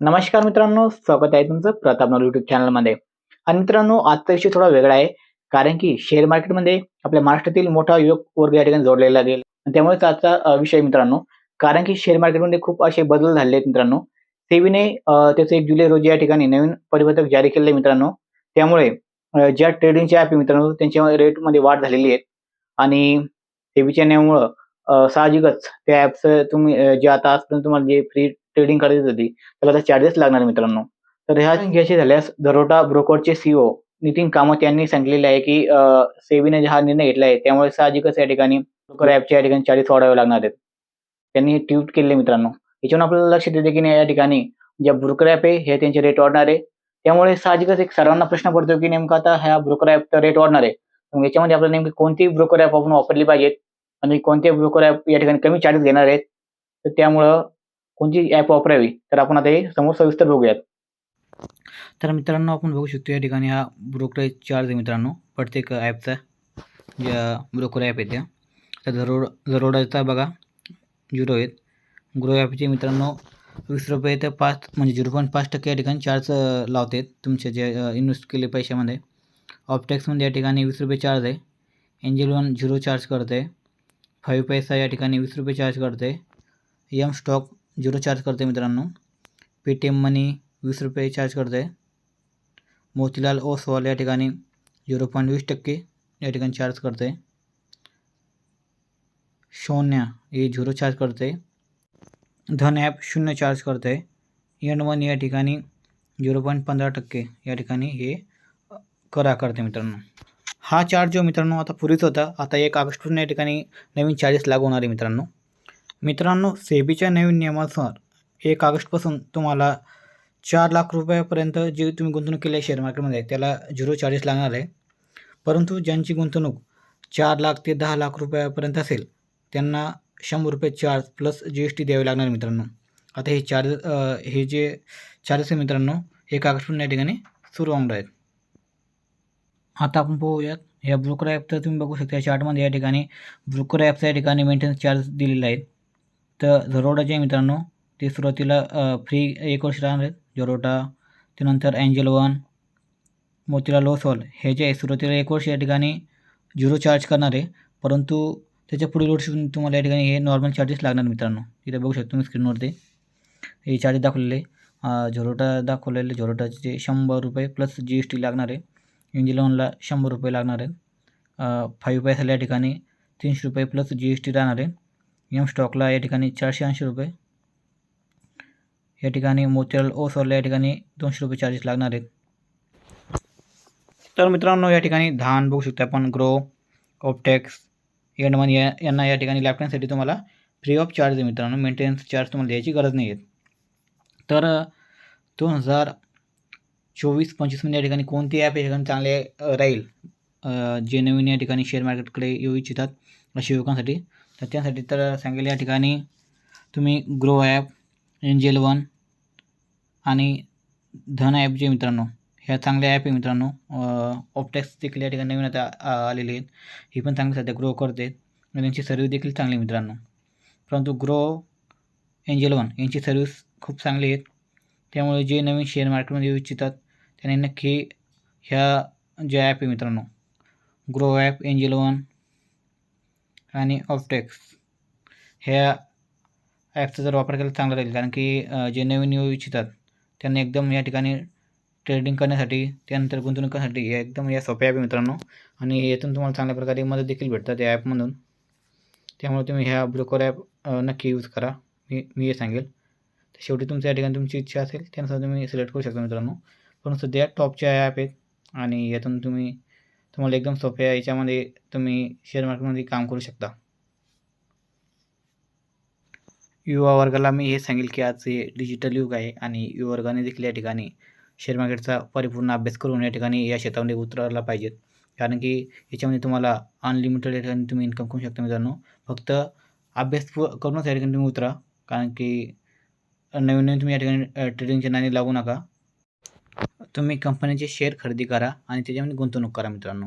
नमस्कार मित्रांनो स्वागत आहे तुमचं प्रताप नवर युट्यूब चॅनलमध्ये आणि मित्रांनो आजचा विषय थोडा वेगळा आहे कारण की शेअर मार्केटमध्ये आपल्या महाराष्ट्रातील मोठा युवक वर्ग या ठिकाणी जोडलेला गेल आणि त्यामुळेच आजचा विषय मित्रांनो कारण की शेअर मार्केटमध्ये खूप असे बदल झालेले आहेत मित्रांनो. सेबीने त्याचं एक जुलै रोजी या ठिकाणी नवीन परिपत्रक जारी केले मित्रांनो. त्यामुळे ज्या ट्रेडिंगचे ॲप मित्रांनो त्यांच्या रेटमध्ये वाढ झालेली आहे. आणि सेबीच्या नियमामुळं साहजिकच त्या ॲपचं तुम्ही जे आता आजपर्यंत तुम्हाला जे फ्री ट्रेडिंग करायची होती. त्याला आता चार्जेस लागणार मित्रांनो. तर ह्या घ्यायचे झाल्यास दरोडा ब्रोकरचे सीओ नितीन कामत यांनी सांगितलेले आहे की सेबीने हा निर्णय घेतला आहे. त्यामुळे साहजिकच या ठिकाणी ब्रोकर ॲपच्या या ठिकाणी चार्जेस वाढवावे लागणार आहेत. त्यांनी ट्विट केले मित्रांनो. याच्यावरून आपल्याला लक्षात येते की नाही या ठिकाणी ज्या ब्रोकर ॲप आहे हे त्यांचे रेट वाढणार आहे. त्यामुळे साहजिकच एक सर्वांना प्रश्न पडतो की नेमका आता ह्या ब्रोकर ॲपचा रेट वाढणार आहे. मग याच्यामध्ये आपल्याला नेमकी कोणती ब्रोकर ॲप आपण वापरली पाहिजेत? आणि कोणते ब्रोकर ॲप या ठिकाणी कमी चार्जेस घेणार आहेत? तर त्यामुळं कोणती ॲप वापरावी? तर आपण आता हे समोर सविस्तर बघूयात. तर मित्रांनो आपण बघू शकतो या ठिकाणी हा ब्रोकरेज चार्ज आहे मित्रांनो. प्रत्येक ॲपचा ज्या ब्रोकर ॲप आहे त्या. तर जरोड जरोडाचा बघा झिरो आहेत. ग्रो ॲपचे मित्रांनो वीस रुपये तर पाच म्हणजे झिरो पॉईंट पाच टक्के या ठिकाणी चार्ज लावते लावतात तुमच्या जे इन्व्हेस्ट केले पैशामध्ये. ऑपटॅक्समध्ये या ठिकाणी वीस रुपये चार्ज आहे. एंजल वन झिरो चार्ज करते फाईव्ह पैसा या ठिकाणी वीस रुपये चार्ज करते यम स्टॉक झिरो चार्ज करते मित्रांनो. पेटीएम मनी वीस रुपये चार्ज करते मोतीलाल ओसवाल या ठिकाणी झिरो पॉईंट वीस टक्के या चार्ज करते शून्य हे झिरो चार्ज करते धन ॲप शून्य चार्ज करते एंड वन या ठिकाणी झिरो पॉईंट पंधरा टक्के या हे कर मित्रांनो. हा चार्ज जो मित्रांनो आता पूर्वीच होता, आता एक ऑगस्टपासून या नवीन चार्जेस लागू होणार आहे मित्रांनो सेबीच्या नवीन नियमानुसार एक ऑगस्टपासून तुम्हाला चार लाख रुपयापर्यंत जे तुम्ही गुंतवणूक केली आहे शेअर मार्केटमध्ये त्याला झिरो चार्जेस लागणार आहे. परंतु ज्यांची गुंतवणूक चार लाख ते दहा लाख रुपयापर्यंत असेल त्यांना शंभर रुपये charge plus G S T द्यावी लागणार मित्रांनो. आता हे चार्ज हे जे चार्जेस आहे मित्रांनो हे ऑगस्टपासून या ठिकाणी सुरू होणार आहेत. आता आपण पाहूयात या ब्रोकर ॲप तर तुम्ही बघू शकता या चार्टमध्ये या ठिकाणी ब्रोकर ॲपच्या या ठिकाणी मेंटेनन्स चार्ज दिलेला आहेत. तर झरोटाचे आहे मित्रांनो ते सुरुवातीला फ्री एक वर्ष राहणार आहेत. झरोडा त्यानंतर अँजल वन मोतीलाल ओसवाल हे जे आहे सुरुवातीला एक वर्ष या ठिकाणी झिरो चार्ज करणार आहे. परंतु त्याच्या पुढील वर्षी तुम्हाला या ठिकाणी हे नॉर्मल चार्जेस लागणार मित्रांनो. इथे बघू शकतो मी स्क्रीनवरती हे चार्जेस दाखवलेले झोरोटा दाखवलेले झोरोटाचे जे शंभर रुपये प्लस जी एस टी लागणार आहे. एंजल वनला शंभर रुपये लागणार आहेत. फाईव्ह पैसाला या ठिकाणी. तीनशे रुपये प्लस जी एस टी राहणार आहे. एम स्टॉकला या ठिकाणी चारशे ऐंशी रुपये. या ठिकाणी मोतीलाल ओसवाला या ठिकाणी दोनशे रुपये चार्जेस लागणार आहेत. तर मित्रांनो या ठिकाणी धान बघू शकता आपण ग्रो ऑपटेक्स एंडमन या यांना या ठिकाणी लॅपटॉपसाठी तुम्हाला फ्री ऑफ चार्ज आहे मित्रांनो. मेंटेनन्स चार्ज तुम्हाला द्यायची गरज नाही आहे. तर दोन हजार चोवीस पंचवीसमध्ये या ठिकाणी कोणती ॲप या ठिकाणी चांगले राहील? जे नवीन या ठिकाणी शेअर मार्केटकडे येऊ इच्छितात अशा युवकांसाठी. तर त्यासाठी तर सांगेल या ठिकाणी तुम्ही ग्रो ॲप एंजेल वन आणि धन ॲप जे मित्रांनो ह्या चांगल्या ॲप आहे मित्रांनो ऑप्टॅक्स देखील या ठिकाणी नवीन आता आलेले आहेत. ही पण चांगली सध्या ग्रो करते आणि त्यांची सर्व्हिस देखील चांगली मित्रांनो. परंतु ग्रो एंजेल वन यांची सर्व्हिस खूप चांगली आहेत. त्यामुळे जे नवीन शेअर मार्केटमध्ये येऊ इच्छितात त्यांनी नक्की ह्या ज्या ॲप आहे मित्रांनो ग्रो ॲप एंजेल वन आणि ऑफटेक्स ह्या ॲपचा जर वापर केला चांगला राहील. कारण की जे नवीन येऊ इच्छितात त्यांना एकदम या ठिकाणी ट्रेडिंग करण्यासाठी त्यानंतर गुंतवणूक करण्यासाठी हे एकदम या सोप्या ॲप आहे मित्रांनो. आणि यातून तुम्हाला चांगल्या प्रकारे मदत देखील भेटतात या ॲपमधून. त्यामुळे तुम्ही ह्या ब्रोकर ॲप नक्की यूज करा. मी मी हे सांगेल. तर शेवटी तुमच्या या ठिकाणी तुमची इच्छा असेल त्यानुसार तुम्ही सिलेक्ट करू शकता मित्रांनो. पण सध्या टॉपच्या ॲप आहेत आणि यातून तुम्ही तुम्हाला एकदम सोप्या याच्यामध्ये तुम्ही शेअर मार्केटमध्ये काम करू शकता. युवा वर्गाला मी हे सांगेल की आज हे डिजिटल युग आहे आणि युवा वर्गाने देखील या ठिकाणी शेअर मार्केटचा परिपूर्ण अभ्यास करून या ठिकाणी या क्षेत्रामध्ये उतरायला पाहिजेत कारण की याच्यामध्ये तुम्हाला अनलिमिटेड या ठिकाणी तुम्ही इन्कम करू शकता मित्रांनो. फक्त अभ्यास करूनच या ठिकाणी तुम्ही उतरा. कारण की नवीन नवीन तुम्ही या ठिकाणी ट्रेडिंगच्या नाणी लागू नका. तुम्ही कंपनीचे शेअर खरेदी करा आणि त्याच्यामध्ये गुंतवणूक करा मित्रांनो.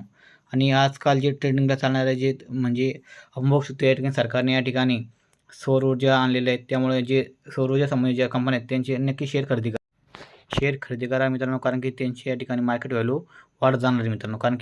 आणि आजकाल जे ट्रेडिंगला चालणारे जे म्हणजे आपण बघू या ठिकाणी सरकारने या ठिकाणी सौर ऊर्जा आणलेल्या आहेत. त्यामुळे जे सौर ऊर्जा संबंधित ज्या कंपन्या आहेत त्यांचे नक्की शेअर खरेदी करा. शेअर खरेदी करा मित्रांनो कारण की त्यांची या ठिकाणी मार्केट व्हॅल्यू वाढत जाणार आहे मित्रांनो. कारण